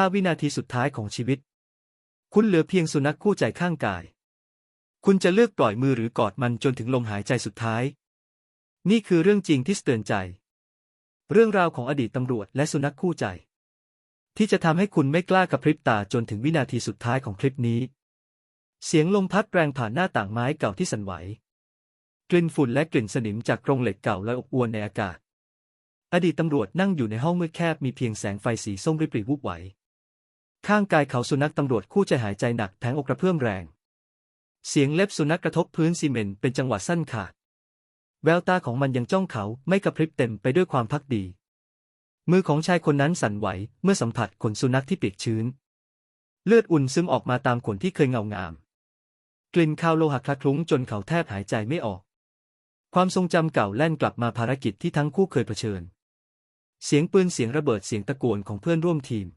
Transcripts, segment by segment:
ค่าวินาทีสุดท้ายของชีวิต คุณเหลือเพียงสุนัขคู่ใจข้างกาย คุณจะเลือกปล่อยมือหรือกอดมันจนถึงลมหายใจสุดท้าย นี่คือเรื่องจริงที่สะเตือนใจ เรื่องราวของอดีตตำรวจและสุนัขคู่ใจ ที่จะทำให้คุณไม่กล้ากระพริบตาจนถึงวินาทีสุดท้ายของคลิปนี้ เสียงลมพัดแรงผ่านหน้าต่างไม้เก่าที่สั่นไหวกลิ่นฝุ่นและกลิ่นสนิมจากกรงเหล็กเก่าและอบอวนในอากาศ อดีตตำรวจนั่งอยู่ในห้องมืดแคบมีเพียงแสงไฟสีส้มริบหรี่วูบไหว ข้างกายเขาสุนัขตำรวจคู่ใจหายใจหนักแผงอกกระเพื่อมแรง เสียงเล็บสุนัขกระทบพื้นซีเมนต์เป็นจังหวะสั้นขาด แววตาของมันยังจ้องเขาไม่กระพริบเต็มไปด้วยความพักดี มือของชายคนนั้นสั่นไหวเมื่อสัมผัสขนสุนัขที่เปียกชื้น เลือดอุ่นซึมออกมาตามขนที่เคยเงางาม กลิ่นคาวโลหะคละคลุ้งจนเขาแทบหายใจไม่ออก ความทรงจำเก่าแล่นกลับมาภารกิจที่ทั้งคู่เคยเผชิญ เสียงปืนเสียงระเบิดเสียงตะโกนของเพื่อนร่วมทีม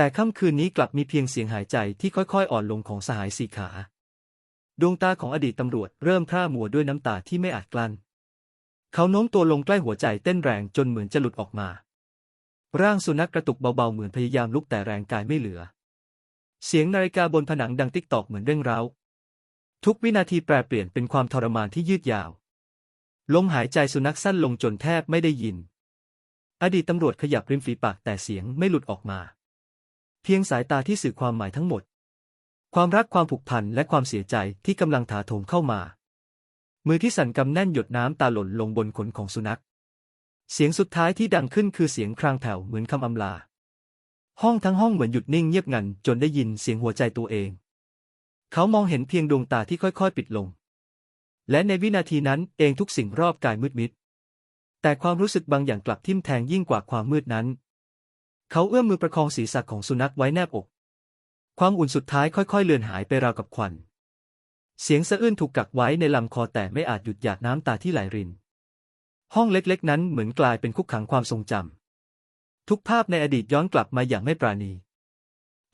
แต่ค่ำคืนนี้กลับมีเพียงเสียงหายใจที่ค่อยๆ อ่อนลงของสหายสีขา ดวงตาของอดีตตำรวจเริ่มพร่ามัวด้วยน้ำตาที่ไม่อาจกลั้น เขาโน้มตัวลงใกล้หัวใจเต้นแรงจนเหมือนจะหลุดออกมา ร่างสุนัขกระตุกเบาๆเหมือนพยายามลุกแต่แรงกายไม่เหลือ เสียงนาฬิกาบนผนังดังติ๊กตอกเหมือนเร่งเร้า ทุกวินาทีแปรเปลี่ยนเป็นความทรมานที่ยืดยาว ลมหายใจสุนัขสั้นลงจนแทบไม่ได้ยิน อดีตตำรวจขยับริมฝีปากแต่เสียงไม่หลุดออกมา พียงสายตาที่สื่อความหมายทั้งหมด ความรักความผูกพันและความเสียใจที่กำลังถาโถมเข้ามา มือที่สั่นกำแน่นหยดน้ำตาหล่นลงบนขนของสุนัข เสียงสุดท้ายที่ดังขึ้นคือเสียงครางแผ่วเหมือนคำอำลา ห้องทั้งห้องเหมือนหยุดนิ่งเงียบงันจนได้ยินเสียงหัวใจตัวเอง เขามองเห็นเพียงดวงตาที่ค่อยๆ ปิดลง และในวินาทีนั้นเองทุกสิ่งรอบกายมืดมิด แต่ความรู้สึกบางอย่างกลับทิ่มแทงยิ่งกว่าความมืดนั้น เขาเอื้อมมือประคองศีรษะของสุนัขไว้แนบอก ความอุ่นสุดท้ายค่อยๆ เลือนหายไปราวกับควัน เสียงสะอื้นถูกกักไว้ในลำคอแต่ไม่อาจหยุดหยาดน้ำตาที่ไหลริน ห้องเล็กๆ นั้นเหมือนกลายเป็นคุกขังความทรงจำ ทุกภาพในอดีตย้อนกลับมาอย่างไม่ปราณี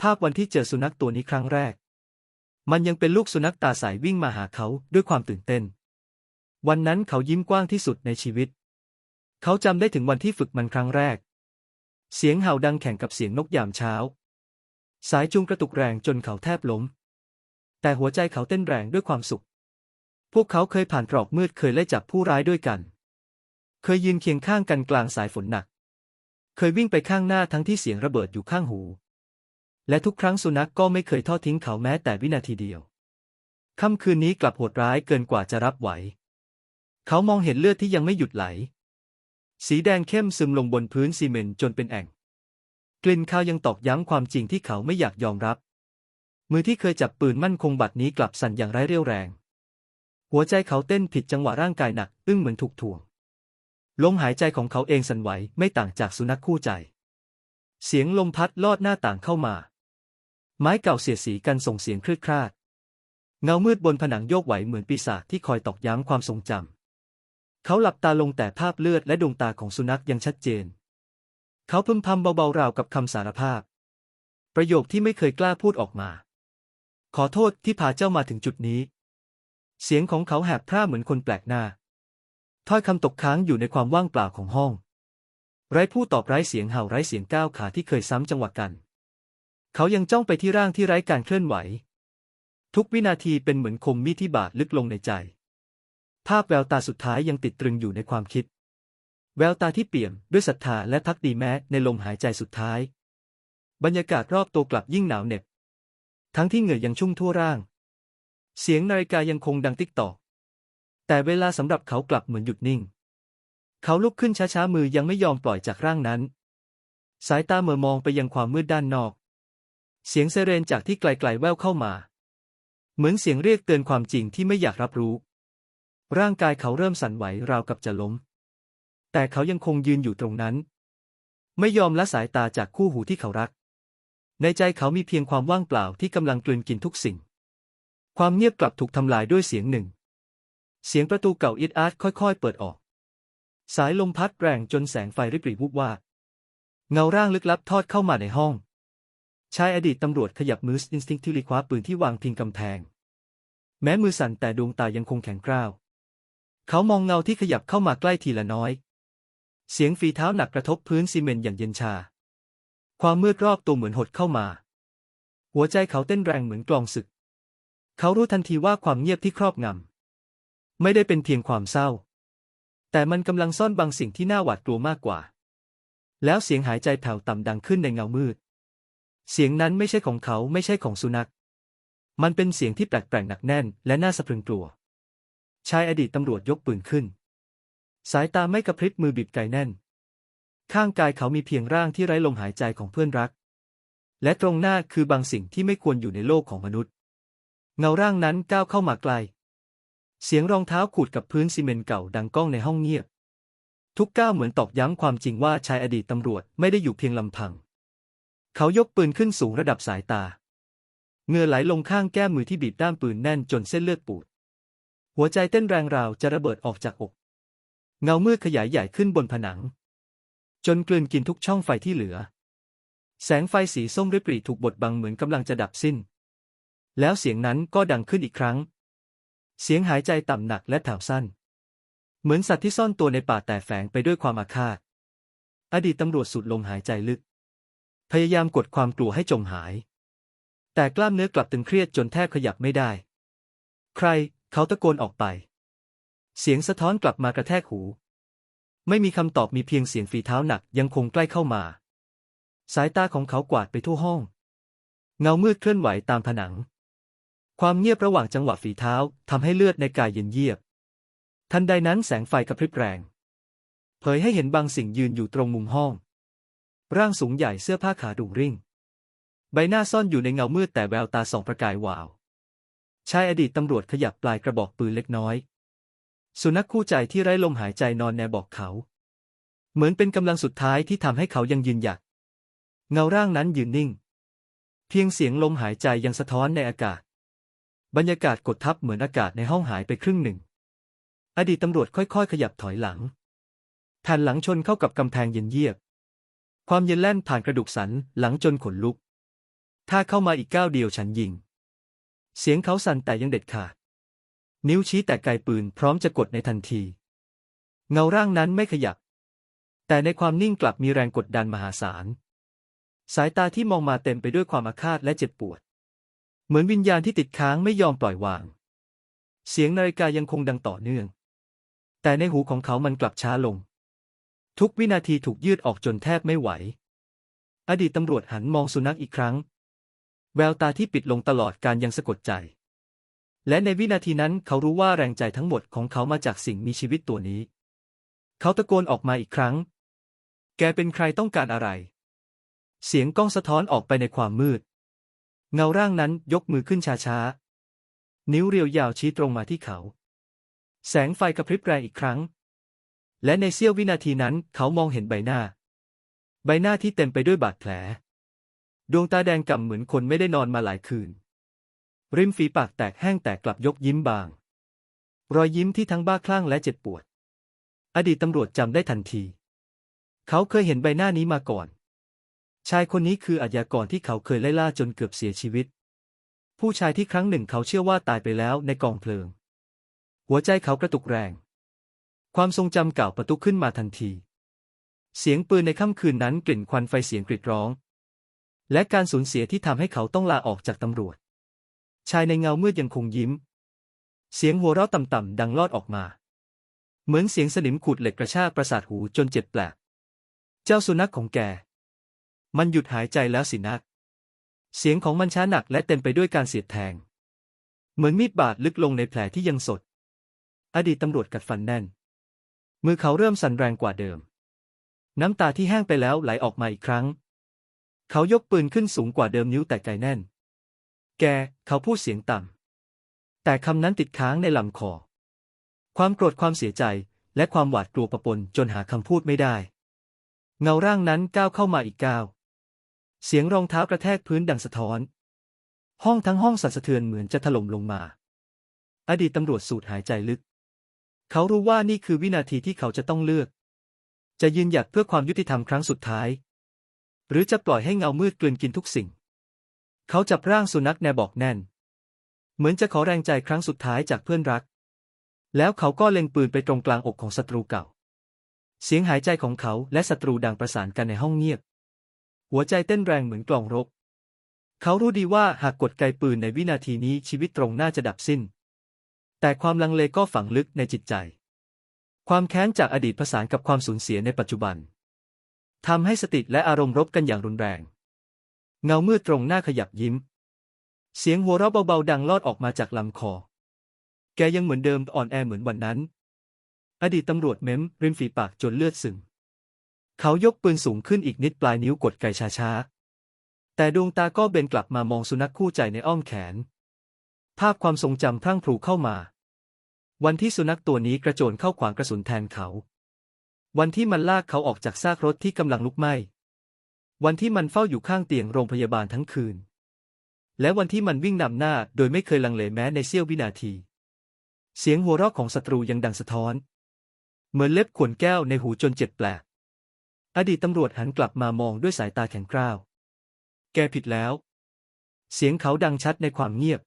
ภาพวันที่เจอสุนัขตัวนี้ครั้งแรก มันยังเป็นลูกสุนัขตาใสวิ่งมาหาเขาด้วยความตื่นเต้น วันนั้นเขายิ้มกว้างที่สุดในชีวิต เขาจำได้ถึงวันที่ฝึกมันครั้งแรก เสียงเห่าดังแข่งกับเสียงนกยามเช้า สายจูงกระตุกแรงจนเขาแทบล้ม แต่หัวใจเขาเต้นแรงด้วยความสุข พวกเขาเคยผ่านตรอกมืดเคยไล่จับผู้ร้ายด้วยกัน เคยยืนเคียงข้างกันกลางสายฝนหนัก เคยวิ่งไปข้างหน้าทั้งที่เสียงระเบิดอยู่ข้างหู และทุกครั้งสุนัขกก็ไม่เคยทอดทิ้งเขาแม้แต่วินาทีเดียว ค่ำคืนนี้กลับโหดร้ายเกินกว่าจะรับไหว เขามองเห็นเลือดที่ยังไม่หยุดไหล สีแดงเข้มซึมลงบนพื้นซีเมนต์จนเป็นแอ่ง กลิ่นคาวยังตอกย้ำความจริงที่เขาไม่อยากยอมรับ มือที่เคยจับปืนมั่นคงบัดนี้กลับสั่นอย่างไร้เรี่ยวแรง หัวใจเขาเต้นผิดจังหวะร่างกายหนัก อึ้งเหมือนถูกถ่วงลมหายใจของเขาเองสั่นไหวไม่ต่างจากสุนัขคู่ใจ เสียงลมพัดลอดหน้าต่างเข้ามา ไม้เก่าเสียดสีกันส่งเสียงคลืดคลาด เงามืดบนผนังโยกไหวเหมือนปีศาจที่คอยตอกย้ำความทรงจำ เขาหลับตาลงแต่ภาพเลือดและดวงตาของสุนัขยังชัดเจน เขาพึมพำเบาๆราวกับคำสารภาพ ประโยคที่ไม่เคยกล้าพูดออกมา ขอโทษที่พาเจ้ามาถึงจุดนี้ เสียงของเขาแหบพร่าเหมือนคนแปลกหน้า ถ้อยคำตกค้างอยู่ในความว่างเปล่าของห้อง ไร้ผู้ตอบไร้เสียงเห่าไร้เสียงก้าวขาที่เคยซ้ำจังหวะกัน เขายังจ้องไปที่ร่างที่ไร้การเคลื่อนไหว ทุกวินาทีเป็นเหมือนคมมีดที่บาดลึกลงในใจ ภาพแววตาสุดท้ายยังติดตรึงอยู่ในความคิด แววตาที่เปี่ยมด้วยศรัทธาและพักดีแม้ในลมหายใจสุดท้าย บรรยากาศรอบตัวกลับยิ่งหนาวเหน็บ ทั้งที่เหงื่อยังชุ่มทั่วร่าง เสียงนาฬิกายังคงดังติ๊กตอกแต่เวลาสำหรับเขากลับเหมือนหยุดนิ่ง เขาลุกขึ้นช้าๆมือยังไม่ยอมปล่อยจากร่างนั้น สายตาเมื่อมองไปยังความมืดด้านนอก เสียงไซเรนจากที่ไกลๆแว่วเข้ามา เหมือนเสียงเรียกเตือนความจริงที่ไม่อยากรับรู้ ร่างกายเขาเริ่มสั่นไหวราวกับจะล้ม แต่เขายังคงยืนอยู่ตรงนั้น ไม่ยอมละสายตาจากคู่หูที่เขารัก ในใจเขามีเพียงความว่างเปล่าที่กำลังกลืนกินทุกสิ่ง ความเงียบกลับถูกทำลายด้วยเสียงหนึ่ง เสียงประตูเก่าอิดอาร์ตค่อยๆ เปิดออก สายลมพัดแรงจนแสงไฟริบหรี่วุบวาบเงาร่างลึกลับทอดเข้ามาในห้อง ชายอดีตตำรวจขยับมืออินสติ้งที่รีคว้าปืนที่วางพิงกำแพง แม้มือสั่นแต่ดวงตายังคงแข็งกร้าว เขามองเงาที่ขยับเข้ามาใกล้ทีละน้อย เสียงฝีเท้าหนักกระทบพื้นซีเมนต์อย่างเย็นชา ความมืดรอบตัวเหมือนหดเข้ามา หัวใจเขาเต้นแรงเหมือนกลองศึก เขารู้ทันทีว่าความเงียบที่ครอบงำ ไม่ได้เป็นเพียงความเศร้า แต่มันกำลังซ่อนบางสิ่งที่น่าหวาดกลัวมากกว่า แล้วเสียงหายใจแผ่วต่ำดังขึ้นในเงามืด เสียงนั้นไม่ใช่ของเขาไม่ใช่ของสุนัข มันเป็นเสียงที่แปลกๆหนักแน่นและน่าสะพรึงกลัว ชายอดีตตำรวจยกปืนขึ้น สายตาไม่กระพริบมือบีบไกแน่น ข้างกายเขามีเพียงร่างที่ไร้ลมหายใจของเพื่อนรัก และตรงหน้าคือบางสิ่งที่ไม่ควรอยู่ในโลกของมนุษย์ เงาร่างนั้นก้าวเข้ามาไกล เสียงรองเท้าขูดกับพื้นซีเมนต์เก่าดังก้องในห้องเงียบ ทุกก้าวเหมือนตอกย้ำความจริงว่าชายอดีตตำรวจไม่ได้อยู่เพียงลำพัง เขายกปืนขึ้นสูงระดับสายตาเงื่อไหลลงข้างแก้มมือที่บีบด้ามปืนแน่นจนเส้นเลือดปูด หัวใจเต้นแรงราวจะระเบิดออกจากอก เงามืดขยายใหญ่ขึ้นบนผนัง จนกลืนกินทุกช่องไฟที่เหลือ แสงไฟสีส้มริบหรี่ถูกบดบังเหมือนกำลังจะดับสิ้น แล้วเสียงนั้นก็ดังขึ้นอีกครั้ง เสียงหายใจต่ำหนักและแถวสั้น เหมือนสัตว์ที่ซ่อนตัวในป่าแต่แฝงไปด้วยความอาฆาต อดีตตำรวจสูดลมหายใจลึก พยายามกดความกลัวให้จมหาย แต่กล้ามเนื้อกลับตึงเครียดจนแทบขยับไม่ได้ ใคร เขาตะโกนออกไป เสียงสะท้อนกลับมากระแทกหู ไม่มีคำตอบมีเพียงเสียงฝีเท้าหนักยังคงใกล้เข้ามา สายตาของเขากวาดไปทั่วห้อง เงามืดเคลื่อนไหวตามผนัง ความเงียบระหว่างจังหวะฝีเท้าทำให้เลือดในกายเย็นเยียบ ทันใดนั้นแสงไฟกระพริบแรง เผยให้เห็นบางสิ่งยืนอยู่ตรงมุมห้อง ร่างสูงใหญ่เสื้อผ้าขาดุริ่ง ใบหน้าซ่อนอยู่ในเงามืดแต่แววตาส่องประกายวาว ชายอดีตตำรวจขยับปลายกระบอกปืนเล็กน้อย สุนัขคู่ใจที่ไร้ลมหายใจนอนแนบอกเขา เหมือนเป็นกำลังสุดท้ายที่ทำให้เขายังยืนหยัด เงาร่างนั้นยืนนิ่ง เพียงเสียงลมหายใจยังสะท้อนในอากาศ บรรยากาศกดทับเหมือนอากาศในห้องหายไปครึ่งหนึ่ง อดีตตำรวจค่อยๆ ขยับถอยหลังแผ่นหลังชนเข้ากับกำแพงเย็นเยียบ ความเย็นแล่นผ่านกระดูกสันหลังจนขนลุก ถ้าเข้ามาอีกก้าวเดียวฉันยิง เสียงเขาสั่นแต่ยังเด็ดขาด นิ้วชี้แต่ไกลปืนพร้อมจะกดในทันที เงาร่างนั้นไม่ขยับ แต่ในความนิ่งกลับมีแรงกดดันมหาศาล สายตาที่มองมาเต็มไปด้วยความอาฆาตและเจ็บปวด เหมือนวิญญาณที่ติดค้างไม่ยอมปล่อยวาง เสียงนาฬิกายังคงดังต่อเนื่อง แต่ในหูของเขามันกลับช้าลง ทุกวินาทีถูกยืดออกจนแทบไม่ไหว อดีตตำรวจหันมองสุนัขอีกครั้ง แววตาที่ปิดลงตลอดการยังสะกดใจ และในวินาทีนั้นเขารู้ว่าแรงใจทั้งหมดของเขามาจากสิ่งมีชีวิตตัวนี้ เขาตะโกนออกมาอีกครั้ง แกเป็นใครต้องการอะไร เสียงก้องสะท้อนออกไปในความมืด เงาร่างนั้นยกมือขึ้นช้าๆ นิ้วเรียวยาวชี้ตรงมาที่เขา แสงไฟกระพริบแรงอีกครั้ง และในเสี้ยววินาทีนั้นเขามองเห็นใบหน้า ใบหน้าที่เต็มไปด้วยบาดแผล ดวงตาแดงก่ำเหมือนคนไม่ได้นอนมาหลายคืน ริมฝีปากแตกแห้งแต่กลับยกยิ้มบาง รอยยิ้มที่ทั้งบ้าคลั่งและเจ็บปวด อดีตตำรวจจำได้ทันที เขาเคยเห็นใบหน้านี้มาก่อน ชายคนนี้คืออาชญากรที่เขาเคยไล่ล่าจนเกือบเสียชีวิต ผู้ชายที่ครั้งหนึ่งเขาเชื่อว่าตายไปแล้วในกองเพลิง หัวใจเขากระตุกแรง ความทรงจำเก่าประตุขึ้นมาทันที เสียงปืนในค่ำคืนนั้นกลิ่นควันไฟเสียงกรีดร้อง และการสูญเสียที่ทำให้เขาต้องลาออกจากตำรวจ ชายในเงามืดยังคงยิ้ม เสียงหัวเราะต่ำๆดังลอดออกมา เหมือนเสียงสนิมขูดเหล็กกระชากประสาทหูจนเจ็บแปลกเจ้าสุนัขของแก มันหยุดหายใจแล้วสินัก เสียงของมันช้าหนักและเต็มไปด้วยการเสียดแทง เหมือนมีดบาดลึกลงในแผลที่ยังสด อดีตตำรวจกัดฟันแน่น มือเขาเริ่มสั่นแรงกว่าเดิม น้ำตาที่แห้งไปแล้วไหลออกมาอีกครั้ง เขายกปืนขึ้นสูงกว่าเดิมนิ้วแต่ไกลแน่น แก เขาพูดเสียงต่ำ แต่คำนั้นติดค้างในลำคอ ความโกรธความเสียใจและความหวาดกลัวปะปนจนหาคำพูดไม่ได้ เงาร่างนั้นก้าวเข้ามาอีกก้าว เสียงรองเท้ากระแทกพื้นดังสะท้อน ห้องทั้งห้องสั่นสะเทือนเหมือนจะถล่มลงมา อดีตตำรวจสูดหายใจลึก เขารู้ว่านี่คือวินาทีที่เขาจะต้องเลือก จะยืนหยัดเพื่อความยุติธรรมครั้งสุดท้าย หรือจะปล่อยให้เงามืดกลืนกินทุกสิ่ง เขาจับร่างสุนัขแนบอกแน่น เหมือนจะขอแรงใจครั้งสุดท้ายจากเพื่อนรัก แล้วเขาก็เล็งปืนไปตรงกลางอกของศัตรูเก่า เสียงหายใจของเขาและศัตรูดังประสานกันในห้องเงียบ หัวใจเต้นแรงเหมือนกลองรบเขารู้ดีว่าหากกดไกปืนในวินาทีนี้ชีวิตตรงหน่าจะดับสิ้น แต่ความลังเลก็ฝังลึกในจิตใจ ความแค้นจากอดีตผสานกับความสูญเสียในปัจจุบัน ทำให้สติและอารมณ์รบกันอย่างรุนแรง เงามืดตรงหน้าขยับยิ้ม เสียงหัวเราะเบาๆดังลอดออกมาจากลำคอ แกยังเหมือนเดิมอ่อนแอเหมือนวันนั้น อดีตตำรวจเม้มริมฝีปากจนเลือดซึม เขายกปืนสูงขึ้นอีกนิดปลายนิ้วกดไกช้าๆ แต่ดวงตาก็เบนกลับมามองสุนัขคู่ใจในอ้อมแขน ภาพความทรงจำพรั่งพรูเข้ามา วันที่สุนัขตัวนี้กระโจนเข้าขวางกระสุนแทนเขา วันที่มันลากเขาออกจากซากรถที่กำลังลุกไหม้ วันที่มันเฝ้าอยู่ข้างเตียงโรงพยาบาลทั้งคืน และวันที่มันวิ่งนำหน้าโดยไม่เคยลังเลแม้ในเสี้ยววินาที เสียงหัวเราะของศัตรูยังดังสะท้อน เหมือนเล็บขวนแก้วในหูจนเจ็บแปลก อดีตตำรวจหันกลับมามองด้วยสายตาแข็งกร้าว แกผิดแล้ว เสียงเขาดังชัดในความเงียบ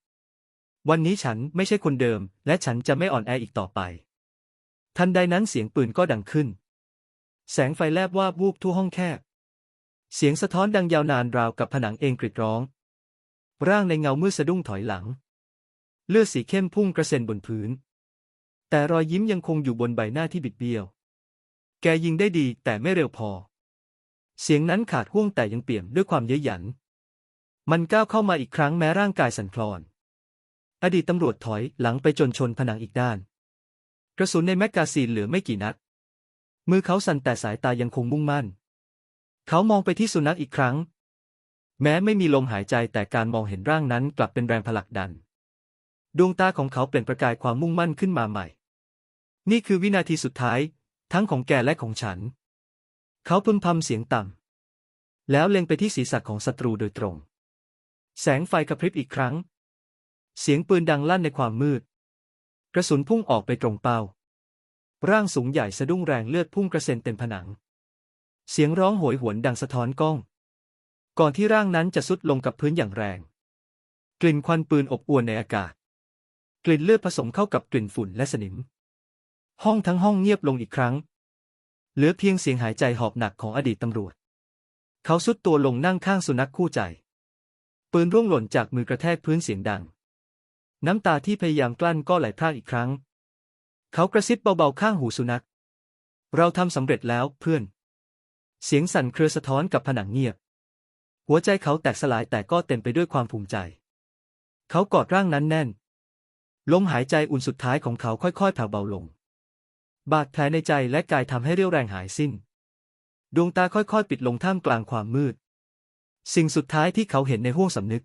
วันนี้ฉันไม่ใช่คนเดิม และฉันจะไม่อ่อนแออีกต่อไป ทันใดนั้นเสียงปืนก็ดังขึ้น แสงไฟแลบวาบวูบทั่วห้องแคบ เสียงสะท้อนดังยาวนานราวกับผนังเองกริดร้อง ร่างในเงามืดสะดุ้งถอยหลัง เลือดสีเข้มพุ่งกระเซ็นบนพื้น แต่รอยยิ้มยังคงอยู่บนใบหน้าที่บิดเบี้ยว แกยิงได้ดีแต่ไม่เร็วพอ เสียงนั้นขาดห่วงแต่ยังเปี่ยมด้วยความเย้ยหยัน มันก้าวเข้ามาอีกครั้งแม้ร่างกายสั่นคลอน อดีตตำรวจถอยหลังไปจนชนผนังอีกด้าน กระสุนในแมกกาซีนเหลือไม่กี่นัด มือเขาสั่นแต่สายตายังคงมุ่งมั่น เขามองไปที่สุนัขอีกครั้ง แม้ไม่มีลมหายใจแต่การมองเห็นร่างนั้นกลับเป็นแรงผลักดัน ดวงตาของเขาเปล่งประกายความมุ่งมั่นขึ้นมาใหม่ นี่คือวินาทีสุดท้าย ทั้งของแกและของฉัน เขาพึมพำเสียงต่ำแล้วเล็งไปที่ศีรษะของศัตรูโดยตรง แสงไฟกระพริบอีกครั้ง เสียงปืนดังลั่นในความมืด กระสุนพุ่งออกไปตรงเป้า ร่างสูงใหญ่สะดุ้งแรงเลือดพุ่งกระเซ็นเต็มผนัง เสียงร้องโหยหวนดังสะท้อนก้อง ก่อนที่ร่างนั้นจะสุดลงกับพื้นอย่างแรง กลิ่นควันปืนอบอวนในอากาศ กลิ่นเลือดผสมเข้ากับกลิ่นฝุ่นและสนิม ห้องทั้งห้องเงียบลงอีกครั้ง เหลือเพียงเสียงหายใจหอบหนักของอดีตตำรวจ เขาสุดตัวลงนั่งข้างสุนัขคู่ใจ ปืนร่วงหล่นจากมือกระแทกพื้นเสียงดัง น้ำตาที่พยายามกลั้นก็ไหลพรากอีกครั้ง เขากระซิบเบาๆข้างหูสุนัข เราทำสำเร็จแล้วเพื่อน เสียงสั่นเครือสะท้อนกับผนังเงียบ หัวใจเขาแตกสลายแต่ก็เต็มไปด้วยความภูมิใจ เขากอดร่างนั้นแน่น ลมหายใจอุ่นสุดท้ายของเขาค่อยๆแผ่วเบาลง บาดแผลในใจและกายทำให้เรี่ยวแรงหายสิ้น ดวงตาค่อยๆ ปิดลงท่ามกลางความมืด สิ่งสุดท้ายที่เขาเห็นในห้วงสำนึก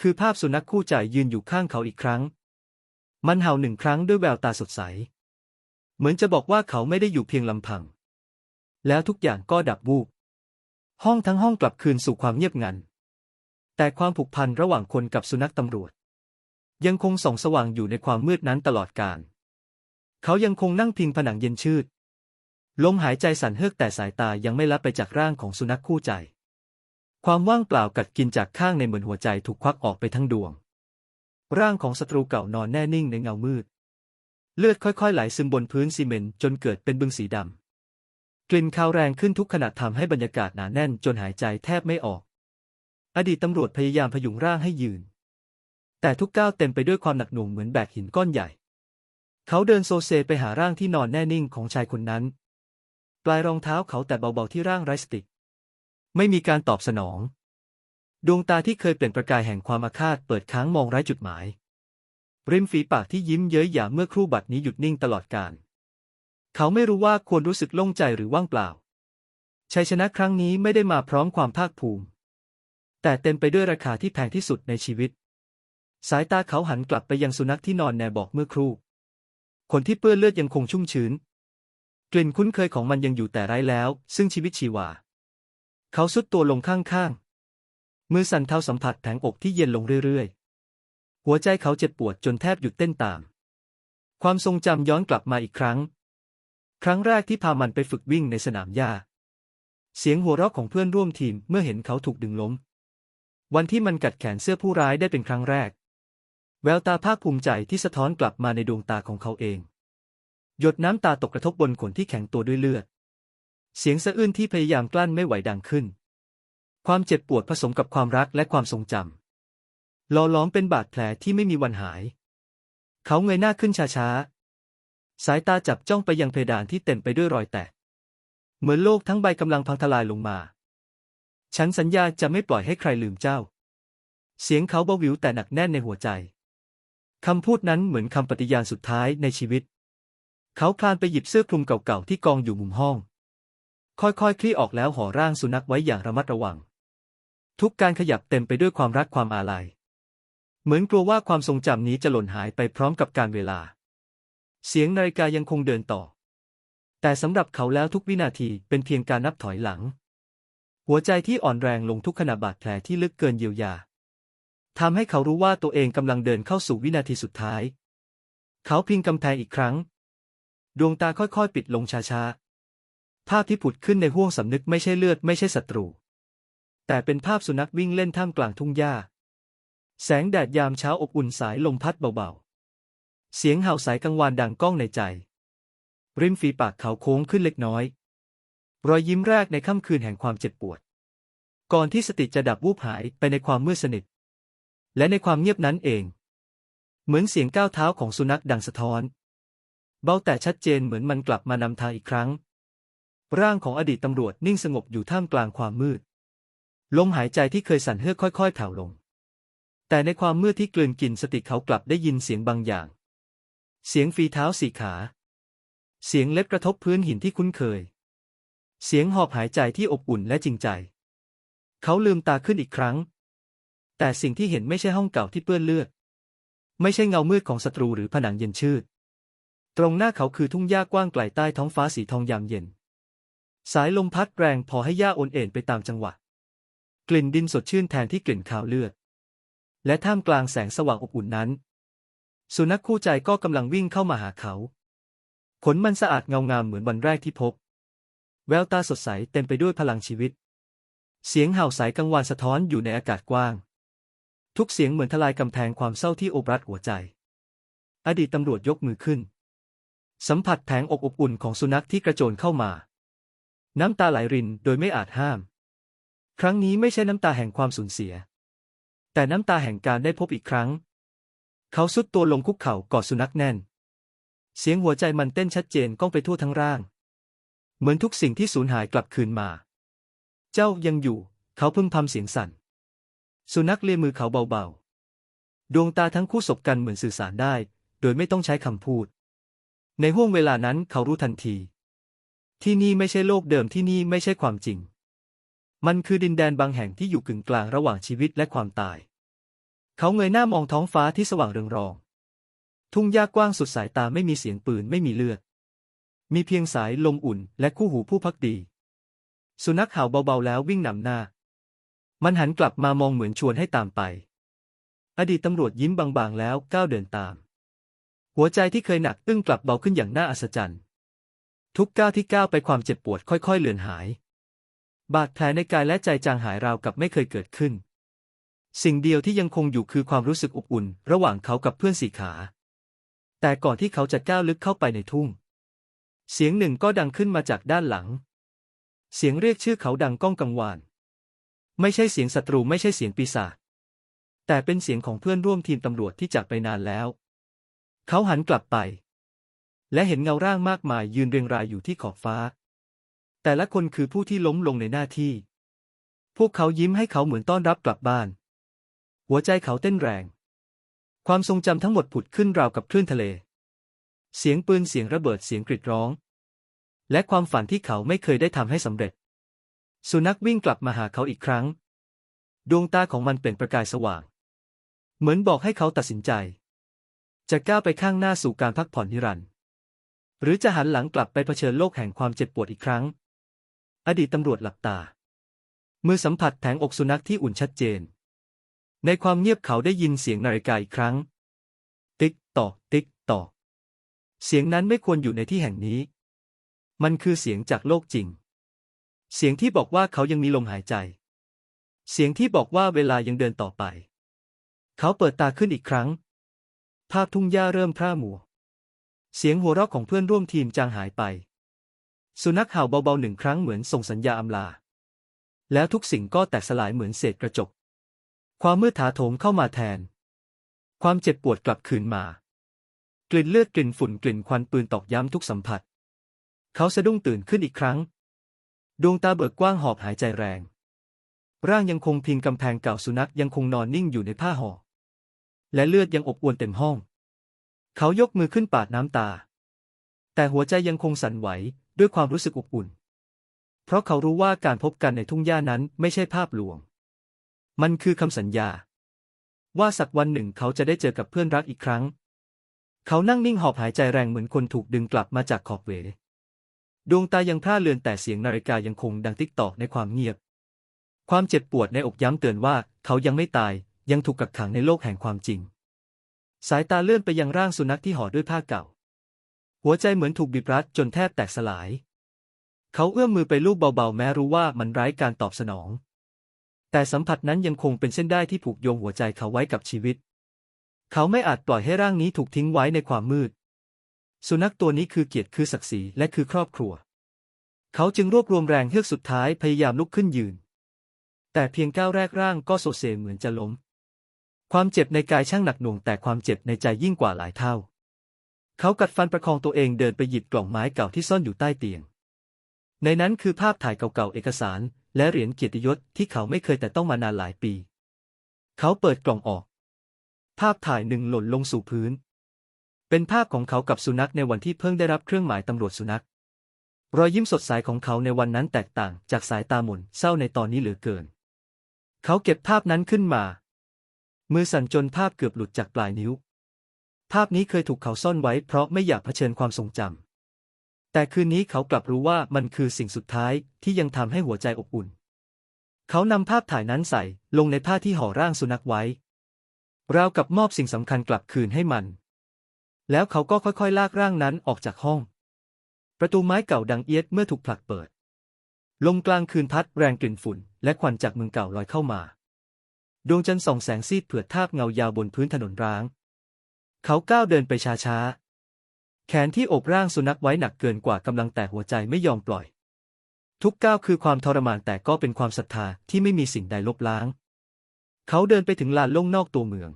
คือภาพสุนัขคู่ใจยืนอยู่ข้างเขาอีกครั้ง มันเห่าหนึ่งครั้งด้วยแววตาสดใส เหมือนจะบอกว่าเขาไม่ได้อยู่เพียงลำพัง แล้วทุกอย่างก็ดับวูบ ห้องทั้งห้องกลับคืนสู่ความเงียบงัน แต่ความผูกพันระหว่างคนกับสุนัขตำรวจ ยังคงส่องสว่างอยู่ในความมืดนั้นตลอดกาล เขายังคงนั่งพิงผนังเย็นชืด ลมหายใจสั่นเฮือกแต่สายตายังไม่ลับไปจากร่างของสุนัขคู่ใจ ความว่างเปล่ากัดกินจากข้างในเหมือนหัวใจถูกควักออกไปทั้งดวง ร่างของศัตรูเก่านอนแน่นิ่งในเงามืด เลือดค่อยๆ ไหลซึมบนพื้นซีเมนต์จนเกิดเป็นบึงสีดำ กลิ่นคาวแรงขึ้นทุกขณะทำให้บรรยากาศหนาแน่นจนหายใจแทบไม่ออก อดีตตำรวจพยายามพยุงร่างให้ยืน แต่ทุกก้าวเต็มไปด้วยความหนักหน่วงเหมือนแบกหินก้อนใหญ่ เขาเดินโซเซไปหาร่างที่นอนแน่นิ่งของชายคนนั้น ปลายรองเท้าเขาแต่เบาๆที่ร่างไร้สติ ไม่มีการตอบสนอง ดวงตาที่เคยเปล่งประกายแห่งความอาฆาตเปิดค้างมองไร้จุดหมาย ริมฝีปากที่ยิ้มเย้ยหยันเมื่อครู่บัดนี้หยุดนิ่งตลอดกาลเขาไม่รู้ว่าควรรู้สึกโล่งใจหรือว่างเปล่า ชัยชนะครั้งนี้ไม่ได้มาพร้อมความภาคภูมิ แต่เต็มไปด้วยราคาที่แพงที่สุดในชีวิต สายตาเขาหันกลับไปยังสุนัขที่นอนแนบอกเมื่อครู่ คนที่เปื้อนเลือดยังคงชุ่มชื้น กลิ่นคุ้นเคยของมันยังอยู่แต่ไร้แล้ว ซึ่งชีวิตชีวา เขาสุดตัวลงข้างๆ มือสั่นเท้าสัมผัสแผงอกที่เย็นลงเรื่อยๆ หัวใจเขาเจ็บปวดจนแทบหยุดเต้นตาม ความทรงจำย้อนกลับมาอีกครั้ง ครั้งแรกที่พามันไปฝึกวิ่งในสนามหญ้า เสียงหัวเราะของเพื่อนร่วมทีมเมื่อเห็นเขาถูกดึงล้ม วันที่มันกัดแขนเสื้อผู้ร้ายได้เป็นครั้งแรก แววตาภาคภูมิใจที่สะท้อนกลับมาในดวงตาของเขาเอง หยดน้ำตาตกกระทบบนขนที่แข็งตัวด้วยเลือด เสียงสะอื้นที่พยายามกลั้นไม่ไหวดังขึ้น ความเจ็บปวดผสมกับความรักและความทรงจำลอล้อมเป็นบาดแผลที่ไม่มีวันหาย เขาเงยหน้าขึ้นช้าๆ สายตาจับจ้องไปยังเพดานที่เต็มไปด้วยรอยแตก เหมือนโลกทั้งใบกำลังพังทลายลงมา ฉันสัญญาจะไม่ปล่อยให้ใครลืมเจ้า เสียงเขาเบาวิวแต่หนักแน่นในหัวใจ คำพูดนั้นเหมือนคำปฏิญาณสุดท้ายในชีวิต เขาคลานไปหยิบเสื้อคลุมเก่าๆที่กองอยู่มุมห้อง ค่อยๆคลี่ออกแล้วห่อร่างสุนัขไว้อย่างระมัดระวัง ทุกการขยับเต็มไปด้วยความรักความอาลัย เหมือนกลัวว่าความทรงจำนี้จะหล่นหายไปพร้อมกับการเวลา เสียงนาฬิกายังคงเดินต่อ แต่สำหรับเขาแล้วทุกวินาทีเป็นเพียงการนับถอยหลัง หัวใจที่อ่อนแรงลงทุกขณะบาดแผลที่ลึกเกินเยียวยาทำให้เขารู้ว่าตัวเองกำลังเดินเข้าสู่วินาทีสุดท้าย เขาพิงกำแพงอีกครั้ง ดวงตาค่อยๆ ปิดลงช้าๆ ภาพที่ผุดขึ้นในห้วงสำนึกไม่ใช่เลือดไม่ใช่ศัตรู แต่เป็นภาพสุนัขวิ่งเล่นท่ามกลางทุ่งหญ้า แสงแดดยามเช้าอบอุ่นสายลมพัดเบาๆ เสียงเห่าสายกังวานดังก้องในใจ ริมฝีปากเขาโค้งขึ้นเล็กน้อย รอยยิ้มแรกในค่ำคืนแห่งความเจ็บปวด ก่อนที่สติจะดับวูบหายไปในความมืดสนิท และในความเงียบนั้นเอง เหมือนเสียงก้าวเท้าของสุนัขดังสะท้อน เบาแต่ชัดเจนเหมือนมันกลับมานำทางอีกครั้ง ร่างของอดีตตำรวจนิ่งสงบอยู่ท่ามกลางความมืด ลมหายใจที่เคยสั่นเฮือกค่อยๆแผ่วลง แต่ในความมืดที่กลืนกินสติเขากลับได้ยินเสียงบางอย่าง เสียงฝีเท้าสี่ขา เสียงเล็บกระทบพื้นหินที่คุ้นเคย เสียงหอบหายใจที่อบอุ่นและจริงใจ เขาลืมตาขึ้นอีกครั้ง แต่สิ่งที่เห็นไม่ใช่ห้องเก่าที่เปื้อนเลือด ไม่ใช่เงามืดของศัตรูหรือผนังเย็นชืด ตรงหน้าเขาคือทุ่งหญ้ากว้างไกลใต้ท้องฟ้าสีทองยามเย็น สายลมพัดแรงพอให้หญ้าโอนเอ็นไปตามจังหวะ กลิ่นดินสดชื่นแทนที่กลิ่นคาวเลือด และท่ามกลางแสงสว่างอบอุ่นนั้น สุนัขคู่ใจก็กำลังวิ่งเข้ามาหาเขา ขนมันสะอาดเงางามเหมือนวันแรกที่พบ แววตาสดใสเต็มไปด้วยพลังชีวิต เสียงเห่าสายกังวานสะท้อนอยู่ในอากาศกว้าง ทุกเสียงเหมือนทลายกำแพงความเศร้าที่โอบรัดหัวใจ อดีตตำรวจยกมือขึ้น สัมผัสแผงอกอบอุ่นของสุนัขที่กระโจนเข้ามา น้ำตาไหลรินโดยไม่อาจห้าม ครั้งนี้ไม่ใช่น้ำตาแห่งความสูญเสีย แต่น้ำตาแห่งการได้พบอีกครั้ง เขาสุดตัวลงคุกเข่ากอดสุนัขแน่น เสียงหัวใจมันเต้นชัดเจนก้องไปทั่วทั้งร่าง เหมือนทุกสิ่งที่สูญหายกลับคืนมา เจ้ายังอยู่ เขาพึมพำเสียงสั่น สุนัขเลียมือเขาเบาๆ ดวงตาทั้งคู่สบกันเหมือนสื่อสารได้ โดยไม่ต้องใช้คำพูด ในห้วงเวลานั้นเขารู้ทันที ที่นี่ไม่ใช่โลกเดิมที่นี่ไม่ใช่ความจริง มันคือดินแดนบางแห่งที่อยู่กึ่งกลางระหว่างชีวิตและความตาย เขาเงยหน้ามองท้องฟ้าที่สว่างเรืองรอง ทุ่งหญ้ากว้างสุดสายตาไม่มีเสียงปืนไม่มีเลือด มีเพียงสายลมอุ่นและคู่หูผู้พักดี สุนัขเห่าเบาๆแล้ววิ่งนำหน้า มันหันกลับมามองเหมือนชวนให้ตามไป อดีตตำรวจยิ้มบางๆแล้วก้าวเดินตาม หัวใจที่เคยหนักอึ้งกลับเบาขึ้นอย่างน่าอัศจรรย์ ทุกก้าวที่ก้าวไปความเจ็บปวดค่อยๆเลือนหาย บาดแผลในกายและใจจางหายราวกับไม่เคยเกิดขึ้น สิ่งเดียวที่ยังคงอยู่คือความรู้สึกอบอุ่น ระหว่างเขากับเพื่อนสี่ขา แต่ก่อนที่เขาจะก้าวลึกเข้าไปในทุ่ง เสียงหนึ่งก็ดังขึ้นมาจากด้านหลัง เสียงเรียกชื่อเขาดังก้องกังวาน ไม่ใช่เสียงศัตรูไม่ใช่เสียงปีศาจ แต่เป็นเสียงของเพื่อนร่วมทีมตำรวจที่จากไปนานแล้ว เขาหันกลับไป และเห็นเงาร่างมากมายยืนเรียงรายอยู่ที่ขอบฟ้า แต่ละคนคือผู้ที่ล้มลงในหน้าที่ พวกเขายิ้มให้เขาเหมือนต้อนรับกลับบ้าน หัวใจเขาเต้นแรง ความทรงจำทั้งหมดผุดขึ้นราวกับคลื่นทะเล เสียงปืนเสียงระเบิดเสียงกรีดร้อง และความฝันที่เขาไม่เคยได้ทำให้สำเร็จ สุนัขวิ่งกลับมาหาเขาอีกครั้ง ดวงตาของมันเปล่งประกายสว่าง เหมือนบอกให้เขาตัดสินใจ จะก้าวไปข้างหน้าสู่การพักผ่อนนิรันดร์หรือจะหันหลังกลับไปเผชิญโลกแห่งความเจ็บปวดอีกครั้ง อดีตตำรวจหลับตา มือสัมผัสแผงอกสุนัขที่อุ่นชัดเจน ในความเงียบเขาได้ยินเสียงนาฬิกาอีกครั้ง ติ๊กตอกติ๊กตอกเสียงนั้นไม่ควรอยู่ในที่แห่งนี้ มันคือเสียงจากโลกจริง เสียงที่บอกว่าเขายังมีลมหายใจ เสียงที่บอกว่าเวลายังเดินต่อไป เขาเปิดตาขึ้นอีกครั้ง ภาพทุ่งหญ้าเริ่มพร่ามัว เสียงหัวเราะของเพื่อนร่วมทีมจางหายไป สุนัขเห่าเบาๆหนึ่งครั้งเหมือนส่งสัญญาอำลา แล้วทุกสิ่งก็แตกสลายเหมือนเศษกระจก ความมืดถาโถมเข้ามาแทน ความเจ็บปวดกลับคืนมา กลิ่นเลือดกลิ่นฝุ่นกลิ่นควันปืนตอกย้ำทุกสัมผัส เขาสะดุ้งตื่นขึ้นอีกครั้ง ดวงตาเบิกกว้างหอบหายใจแรง ร่างยังคงพิงกำแพงเก่าสุนัขยังคงนอนนิ่งอยู่ในผ้าห่อ และเลือดยังอบอวนเต็มห้อง เขายกมือขึ้นปาดน้ำตา แต่หัวใจยังคงสั่นไหว ด้วยความรู้สึกอบอุ่น เพราะเขารู้ว่าการพบกันในทุ่งหญ้านั้นไม่ใช่ภาพลวง มันคือคำสัญญา ว่าสักวันหนึ่งเขาจะได้เจอกับเพื่อนรักอีกครั้ง เขานั่งนิ่งหอบหายใจแรงเหมือนคนถูกดึงกลับมาจากขอบเว ดวงตายังพร่าเลือนแต่เสียงนาฬิกายังคงดังติ๊กตอกในความเงียบ ความเจ็บปวดในอกย้ำเตือนว่าเขายังไม่ตายยังถูกกักขังในโลกแห่งความจริง สายตาเลื่อนไปยังร่างสุนัขที่ห่อด้วยผ้าเก่า หัวใจเหมือนถูกบีบรัดจนแทบแตกสลาย เขาเอื้อมมือไปลูบเบาๆ แม้รู้ว่ามันไร้การตอบสนอง แต่สัมผัสนั้นยังคงเป็นเส้นได้ที่ผูกโยงหัวใจเขาไว้กับชีวิต เขาไม่อาจปล่อยให้ร่างนี้ถูกทิ้งไว้ในความมืด สุนัขตัวนี้คือเกียรติคือศักดิ์ศรีและคือครอบครัว เขาจึงรวบรวมแรงเฮือกสุดท้ายพยายามลุกขึ้นยืน แต่เพียงก้าวแรกร่างก็โซเซเหมือนจะล้ม ความเจ็บในกายช่างหนักหน่วงแต่ความเจ็บในใจยิ่งกว่าหลายเท่า เขากัดฟันประคองตัวเองเดินไปหยิบกล่องไม้เก่าที่ซ่อนอยู่ใต้เตียง ในนั้นคือภาพถ่ายเก่าๆเอกสาร และเหรียญเกียรติยศที่เขาไม่เคยแต่ต้องมานานหลายปี เขาเปิดกล่องออก ภาพถ่ายหนึ่งหล่นลงสู่พื้น เป็นภาพของเขากับสุนัขในวันที่เพิ่งได้รับเครื่องหมายตำรวจสุนัข รอยยิ้มสดใสของเขาในวันนั้นแตกต่างจากสายตาหม่นเศร้าในตอนนี้เหลือเกิน เขาเก็บภาพนั้นขึ้นมา มือสั่นจนภาพเกือบหลุดจากปลายนิ้ว ภาพนี้เคยถูกเขาซ่อนไว้เพราะไม่อยากเผชิญความทรงจำ แต่คืนนี้เขากลับรู้ว่ามันคือสิ่งสุดท้ายที่ยังทำให้หัวใจอบอุ่น เขานำภาพถ่ายนั้นใส่ลงในผ้าที่ห่อร่างสุนัขไว้ ราวกับมอบสิ่งสำคัญกลับคืนให้มัน แล้วเขาก็ค่อยๆ ลากร่างนั้นออกจากห้อง ประตูไม้เก่าดังเอียดเมื่อถูกผลักเปิด ลมกลางคืนพัดแรงกลิ่นฝุ่น และควันจากเมืองเก่าลอยเข้ามา ดวงจันทร์ส่องแสงซีดเผือดทาบเงายาวบนพื้นถนนร้าง เขาก้าวเดินไปช้าๆ แขนที่อบร่างสุนัขไว้หนักเกินกว่ากำลังแต่หัวใจไม่ยอมปล่อย ทุกก้าวคือความทรมานแต่ก็เป็นความศรัทธาที่ไม่มีสิ่งใดลบล้าง เขาเดินไปถึงลานโล่งนอกตัวเมือง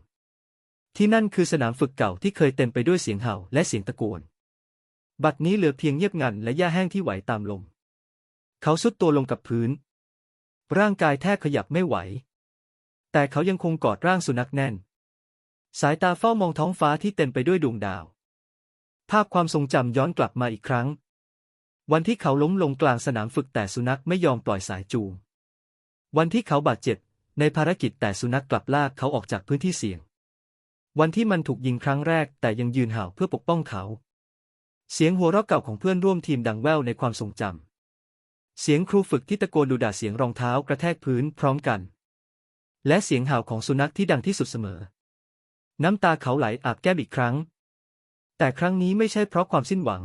ที่นั่นคือสนามฝึกเก่าที่เคยเต็มไปด้วยเสียงเห่าและเสียงตะโกน บัดนี้เหลือเพียงเงียบงันและหญ้าแห้งที่ไหวตามลม เขาสุดตัวลงกับพื้น ร่างกายแทบขยับไม่ไหว แต่เขายังคงกอดร่างสุนัขแน่น สายตาเฝ้ามองท้องฟ้าที่เต็มไปด้วยดวงดาว ภาพความทรงจำย้อนกลับมาอีกครั้ง วันที่เขาล้มลงกลางสนามฝึกแต่สุนัขไม่ยอมปล่อยสายจูง วันที่เขาบาดเจ็บ ในภารกิจแต่สุนัขกลับลากเขาออกจากพื้นที่เสี่ยง วันที่มันถูกยิงครั้งแรกแต่ยังยืนห่าเพื่อปกป้องเขา เสียงหัวเราะเก่าของเพื่อนร่วมทีมดังแว่วในความทรงจำ เสียงครูฝึกที่ตะโกนดูด่าเสียงรองเท้ากระแทกพื้นพร้อมกัน และเสียงห่าของสุนัขที่ดังที่สุดเสมอ น้ำตาเขาไหลอาบแก้มอีกครั้ง แต่ครั้งนี้ไม่ใช่เพราะความสิ้นหวัง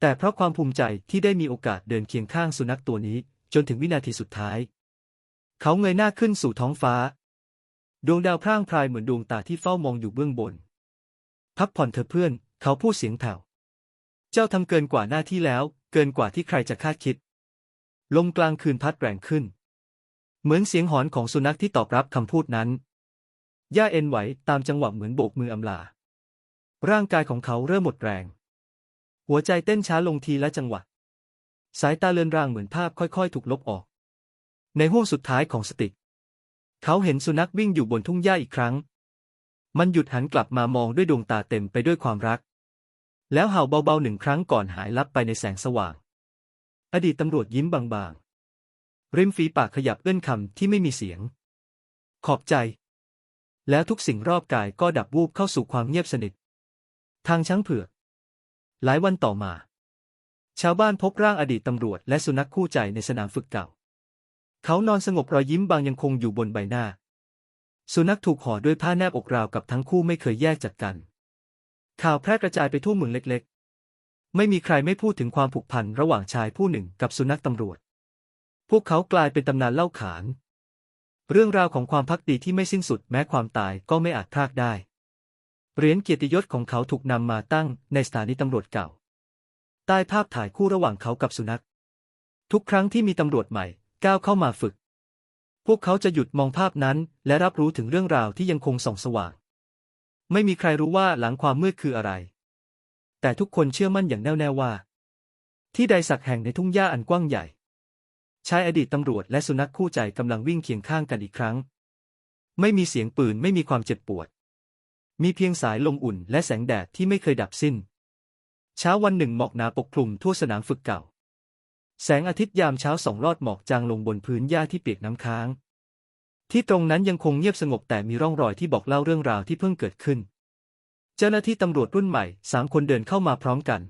แต่เพราะความภูมิใจที่ได้มีโอกาสเดินเคียงข้างสุนัขตัวนี้ จนถึงวินาทีสุดท้าย เขาเงยหน้าขึ้นสู่ท้องฟ้า ดวงดาวพร่างพรายเหมือนดวงตาที่เฝ้ามองอยู่เบื้องบน พักผ่อนเถอะเพื่อน เขาพูดเสียงแผ่ว เจ้าทำเกินกว่าหน้าที่แล้ว เกินกว่าที่ใครจะคาดคิด ลมกลางคืนพัดแรงขึ้น เหมือนเสียงหอนของสุนัขที่ตอบรับคำพูดนั้น ย่าเอ็นไหวตามจังหวะเหมือนโบกมืออำลา ร่างกายของเขาเริ่มหมดแรง หัวใจเต้นช้าลงทีละจังหวะ สายตาเลือนรางเหมือนภาพค่อยๆ ถูกลบออก ในห้วงสุดท้ายของสติเขาเห็นสุนัขวิ่งอยู่บนทุ่งหญ้าอีกครั้ง มันหยุดหันกลับมามองด้วยดวงตาเต็มไปด้วยความรัก แล้วเห่าเบาๆหนึ่งครั้งก่อนหายลับไปในแสงสว่าง อดีตตำรวจยิ้มบางๆ ริมฝีปากขยับเอื้อนคำที่ไม่มีเสียง ขอบใจ แล้วทุกสิ่งรอบกายก็ดับวูบเข้าสู่ความเงียบสนิท ทางช้างเผือก หลายวันต่อมา ชาวบ้านพบร่างอดีตตำรวจและสุนัขคู่ใจในสนามฝึกเก่า เขานอนสงบรอยยิ้มบางยังคงอยู่บนใบหน้า สุนัขถูกห่อด้วยผ้าแนบอกราวกับทั้งคู่ไม่เคยแยกจากกัน ข่าวแพร่กระจายไปทั่วเมืองเล็ก ๆ ไม่มีใครไม่พูดถึงความผูกพันระหว่างชายผู้หนึ่งกับสุนัขตำรวจ พวกเขากลายเป็นตำนานเล่าขาน เรื่องราวของความพักดีที่ไม่สิ้นสุดแม้ความตายก็ไม่อาจพรากได้ เหรียญเกียรติยศของเขาถูกนำมาตั้งในสถานีตำรวจเก่า ใต้ภาพถ่ายคู่ระหว่างเขากับสุนัข ทุกครั้งที่มีตำรวจใหม่ก้าวเข้ามาฝึก พวกเขาจะหยุดมองภาพนั้นและรับรู้ถึงเรื่องราวที่ยังคงส่องสว่าง ไม่มีใครรู้ว่าหลังความมืดคืออะไร แต่ทุกคนเชื่อมั่นอย่างแน่วแน่ว่า ที่ใดสักแห่งในทุ่งหญ้าอันกว้างใหญ่ ชายอดีตตำรวจและสุนัขคู่ใจกำลังวิ่งเคียงข้างกันอีกครั้ง ไม่มีเสียงปืนไม่มีความเจ็บปวด มีเพียงสายลมอุ่นและแสงแดดที่ไม่เคยดับสิ้น เช้าวันหนึ่งหมอกหนาปกคลุมทั่วสนามฝึกเก่า แสงอาทิตย์ยามเช้าส่องลอดหมอกจางลงบนพื้นหญ้าที่เปียกน้ำค้าง ที่ตรงนั้นยังคงเงียบสงบแต่มีร่องรอยที่บอกเล่าเรื่องราวที่เพิ่งเกิดขึ้น เจ้าหน้าที่ตำรวจรุ่นใหม่สามคนเดินเข้ามาพร้อมกัน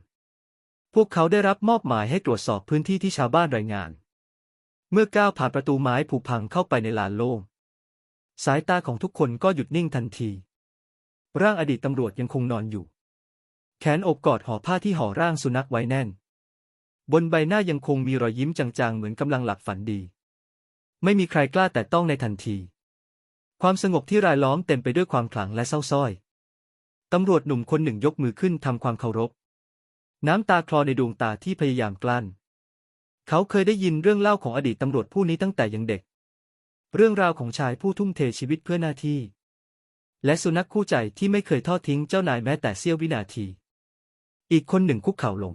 พวกเขาได้รับมอบหมายให้ตรวจสอบพื้นที่ที่ชาวบ้านรายงาน เมื่อก้าวผ่านประตูไม้ผุพังเข้าไปในลานโล่งสายตาของทุกคนก็หยุดนิ่งทันที ร่างอดีตตำรวจยังคงนอนอยู่ แขนอกกอดห่อผ้าที่ห่อร่างสุนัขไว้แน่น บนใบหน้ายังคงมีรอยยิ้มจางๆ เหมือนกำลังหลับฝันดี ไม่มีใครกล้าแต่ต้องในทันที ความสงบที่รายล้อมเต็มไปด้วยความขลังและเศร้าส้อย ตำรวจหนุ่มคนหนึ่งยกมือขึ้นทำความเคารพ น้ำตาคลอในดวงตาที่พยายามกลั้น เขาเคยได้ยินเรื่องเล่าของอดีตตำรวจผู้นี้ตั้งแต่ยังเด็ก เรื่องราวของชายผู้ทุ่มเทชีวิตเพื่อหน้าที่ และสุนัขคู่ใจที่ไม่เคยทอดทิ้งเจ้านายแม้แต่เสี้ยววินาที อีกคนหนึ่งคุกเข่าลง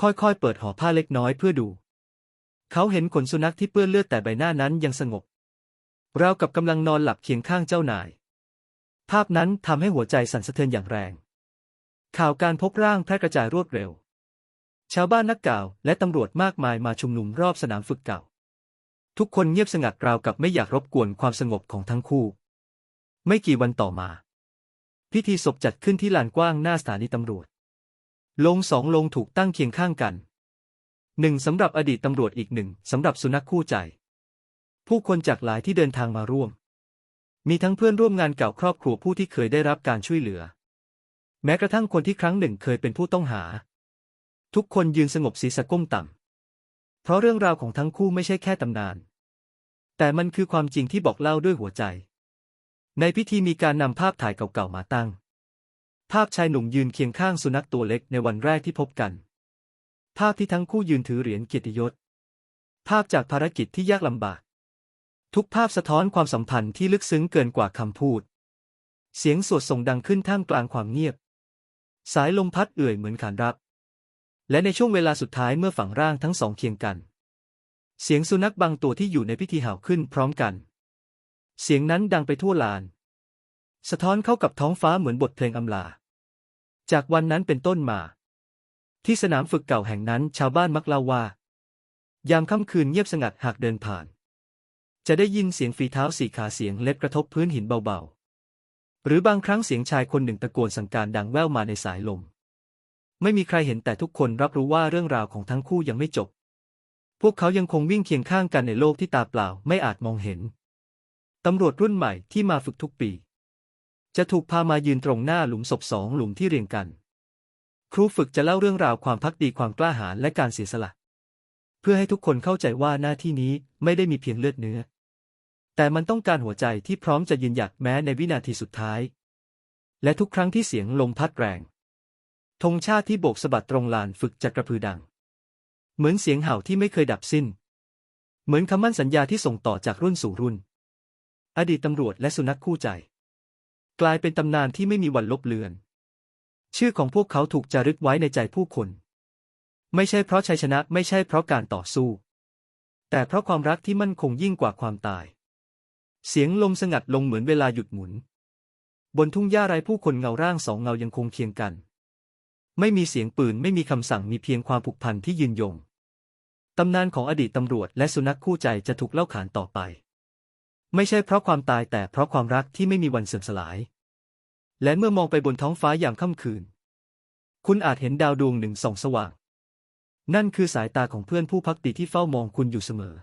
ค่อยๆ เปิดห่อผ้าเล็กน้อยเพื่อดู เขาเห็นขนสุนัขที่เปื้อนเลือดแต่ใบหน้านั้นยังสงบราวกับกำลังนอนหลับเคียงข้างเจ้านาย ภาพนั้นทำให้หัวใจสั่นสะเทือนอย่างแรง ข่าวการพบร่างแพร่กระจายรวดเร็ว ชาวบ้านนักก่าวและตำรวจมากมายมาชุมนุมรอบสนามฝึกเก่า ทุกคนเงียบสงัดราวกับไม่อยากรบกวนความสงบของทั้งคู่ ไม่กี่วันต่อมา พิธีศพจัดขึ้นที่ลานกว้างหน้าสถานีตำรวจ ลงสองลงถูกตั้งเคียงข้างกันหนึ่งสำหรับอดีตตำรวจอีกหนึ่งสำหรับสุนัขคู่ใจ ผู้คนจากหลายที่เดินทางมาร่วม มีทั้งเพื่อนร่วมงานเก่าครอบครัวผู้ที่เคยได้รับการช่วยเหลือ แม้กระทั่งคนที่ครั้งหนึ่งเคยเป็นผู้ต้องหา ทุกคนยืนสงบศีรษะก้มต่ำ เพราะเรื่องราวของทั้งคู่ไม่ใช่แค่ตำนาน แต่มันคือความจริงที่บอกเล่าด้วยหัวใจ ในพิธีมีการนำภาพถ่ายเก่าๆมาตั้ง ภาพชายหนุ่มยืนเคียงข้างสุนัขตัวเล็กในวันแรกที่พบกัน ภาพที่ทั้งคู่ยืนถือเหรียญเกียรติยศ ภาพจากภารกิจที่ยากลำบาก ทุกภาพสะท้อนความสัมพันธ์ที่ลึกซึ้งเกินกว่าคำพูด เสียงสวดส่งดังขึ้นท่ามกลางความเงียบ สายลมพัดเอื่อยเหมือนขานรับ และในช่วงเวลาสุดท้ายเมื่อฝังร่างทั้งสองเคียงกัน เสียงสุนัขบางตัวที่อยู่ในพิธีเห่าขึ้นพร้อมกัน เสียงนั้นดังไปทั่วลาน สะท้อนเข้ากับท้องฟ้าเหมือนบทเพลงอำลา จากวันนั้นเป็นต้นมา ที่สนามฝึกเก่าแห่งนั้นชาวบ้านมักเล่าว่า ยามค่ำคืนเงียบสงัดหากเดินผ่าน จะได้ยินเสียงฝีเท้าสี่ขาเสียงเล็บกระทบพื้นหินเบาๆ หรือบางครั้งเสียงชายคนหนึ่งตะโกนสั่งการดังแว่วมาในสายลม ไม่มีใครเห็นแต่ทุกคนรับรู้ว่าเรื่องราวของทั้งคู่ยังไม่จบ พวกเขายังคงวิ่งเคียงข้างกันในโลกที่ตาเปล่าไม่อาจมองเห็น ตำรวจรุ่นใหม่ที่มาฝึกทุกปี จะถูกพามายืนตรงหน้าหลุมศพสองหลุมที่เรียงกัน ครูฝึกจะเล่าเรื่องราวความพักดีความกล้าหาญและการเสียสละ เพื่อให้ทุกคนเข้าใจว่าหน้าที่นี้ไม่ได้มีเพียงเลือดเนื้อ แต่มันต้องการหัวใจที่พร้อมจะยืนหยัดแม้ในวินาทีสุดท้าย และทุกครั้งที่เสียงลมพัดแรง ธงชาติที่โบกสะบัดตรงลานฝึกจะกระพือดัง เหมือนเสียงเห่าที่ไม่เคยดับสิ้น เหมือนคำมั่นสัญญาที่ส่งต่อจากรุ่นสู่รุ่น อดีตตำรวจและสุนัขคู่ใจ กลายเป็นตำนานที่ไม่มีวันลบเลือน ชื่อของพวกเขาถูกจารึกไว้ในใจผู้คน ไม่ใช่เพราะชัยชนะไม่ใช่เพราะการต่อสู้ แต่เพราะความรักที่มั่นคงยิ่งกว่าความตาย เสียงลมสงัดลงเหมือนเวลาหยุดหมุน บนทุ่งหญ้าไร้ผู้คนเงาร่างสองเงายังคงเคียงกัน ไม่มีเสียงปืนไม่มีคำสั่งมีเพียงความผูกพันที่ยืนยง ตำนานของอดีตตำรวจและสุนัขคู่ใจจะถูกเล่าขานต่อไป ไม่ใช่เพราะความตายแต่เพราะความรักที่ไม่มีวันเสื่อมสลาย และเมื่อมองไปบนท้องฟ้ายามค่ำคืน คุณอาจเห็นดาวดวงหนึ่งส่องสว่าง นั่นคือสายตาของเพื่อนผู้พักดีที่เฝ้ามองคุณอยู่เสมอ